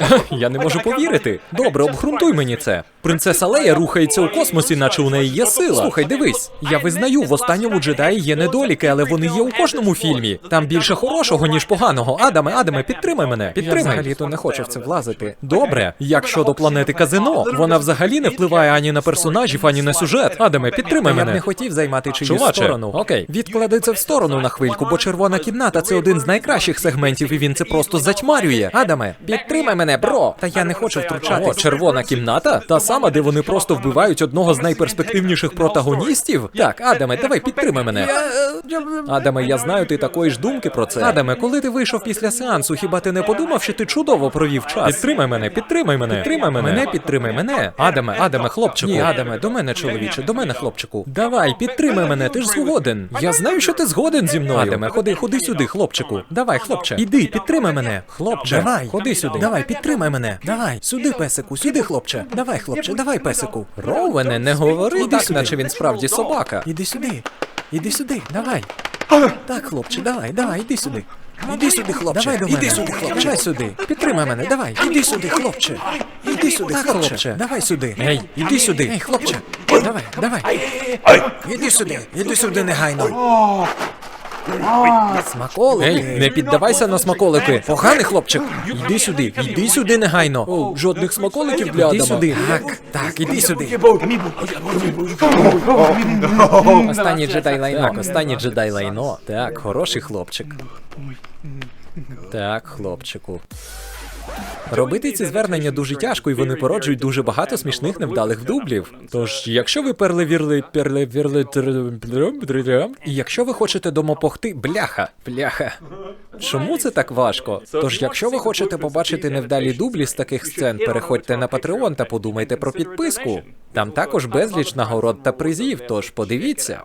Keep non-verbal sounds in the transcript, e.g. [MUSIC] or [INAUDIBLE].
[LAUGHS] Я не можу повірити. Добре, обґрунтуй мені це. Принцеса Лея рухається у космосі, наче у неї є сила. Слухай, дивись. Я визнаю, в останньому джедаї є недоліки, але вони є у кожному фільмі. Там більше хорошого, ніж поганого. Адаме, Адаме, підтримай мене. Підтримай. Я взагалі-то не хочу в це влазити. Добре, як щодо планети казино, вона взагалі не впливає ані на персонажів, ані на сюжет. Адаме, підтримай мене. Я б не хотів займати чиюсь Чуваче, сторону. Окей, відклади це в сторону на хвильку, бо червона кімната це один з найкращих сегментів, і він це просто затьмарює. Адаме, підтримай мене, бро. Та я не хочу втручатись. О, червона кімната? Та сама, де вони просто вбивають одного з найперспективніших протагоністів? Так, Адаме, давай підтримай мене. Адаме, я знаю, ти такої ж думки про це. Адаме, коли ти вийшов після сеансу, хіба ти не подумав, що ти чудово провів час? Підтримай мене, підтримай мене. Підтримай мене. Мене підтримай мене. Адаме, Адаме, хлопчику. Ні, Адаме, до мене, чоловіче, до мене, хлопчику. Давай, підтримай мене, ти ж згоден. Я знаю, що ти згоден зі мною. Адаме, ходи, ходи сюди, хлопчику. Давай, хлопче. Іди, підтримай мене. Хлопче, давай, ходи сюди. Давай, підтримай мене. Давай, сюди, песику, сюди, хлопче. Давай, хлопче, давай, песику. Роуене, не говори Іди так, сюди. наче він справді собака. Іди сюди. Іди сюди. Давай. Так, хлопче, давай, давай, іди сюди. Іди сюди, хлопче. Давай до Іди сюди, хлопче. Давай сюди. Підтримай мене, давай. Іди сюди, хлопче. Іди сюди, Так, хлопче. хлопче. Давай сюди. Ей, іди сюди. Ей, хлопче. Давай, давай. Іди сюди. Іди сюди негайно. Смаколики. Ей, не піддавайся на смаколики. Поганий хлопчик. Йди сюди, йди сюди негайно. О, жодних смаколиків для Іди Адама. сюди. Так, так, іди сюди. Останній джедай лайно. Так, останній джедай лайно. Так, хороший хлопчик. Так, хлопчику. Робити ці звернення дуже тяжко, і вони породжують дуже багато смішних невдалих вдублів. Тож, якщо ви перлевірли, перлевірли, і якщо ви хочете домопогти, бляха, бляха. Чому це так важко? Тож, якщо ви хочете побачити невдалі дублі з таких сцен, переходьте на Patreon та подумайте про підписку. Там також безліч нагород та призів, тож подивіться.